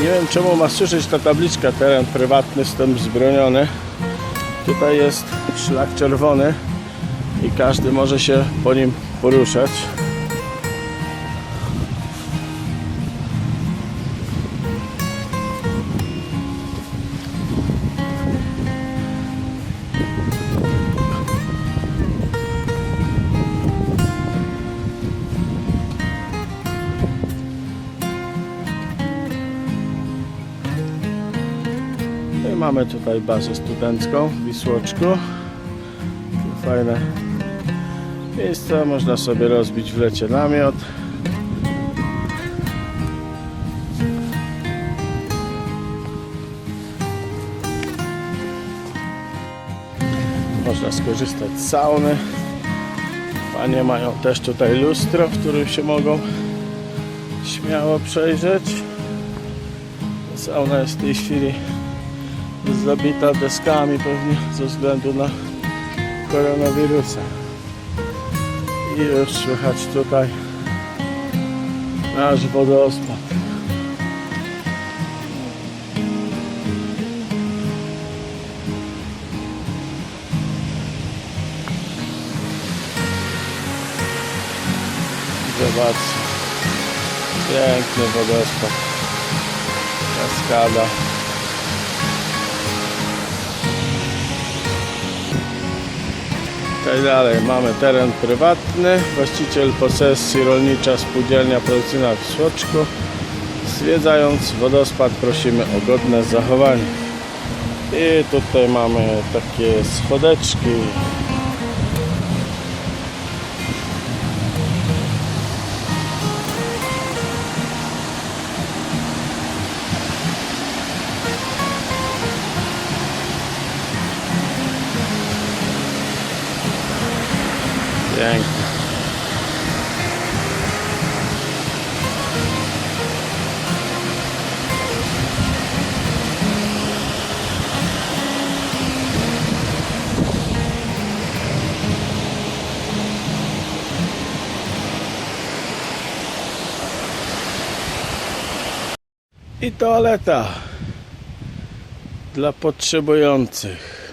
Nie wiem czemu ma służyć ta tabliczka teren prywatny, wstęp wzbroniony. Tutaj jest szlak czerwony i każdy może się po nim poruszać. Mamy tutaj bazę studencką w Wisłoczku. Fajne miejsca, można sobie rozbić w lecie namiot. Można skorzystać z sauny. Panie mają też tutaj lustro, w którym się mogą śmiało przejrzeć. Sauna jest w tej chwili zabita deskami pewnie ze względu na koronawirusa. I już słychać tutaj nasz wodospad. Zobaczcie. Piękny wodospad. Kaskada. Tak dalej, mamy teren prywatny, właściciel posesji rolnicza spółdzielnia produkcyjna w Słoczku. Zwiedzając wodospad prosimy o godne zachowanie. I tutaj mamy takie schodeczki. Piękne. I toaleta dla potrzebujących.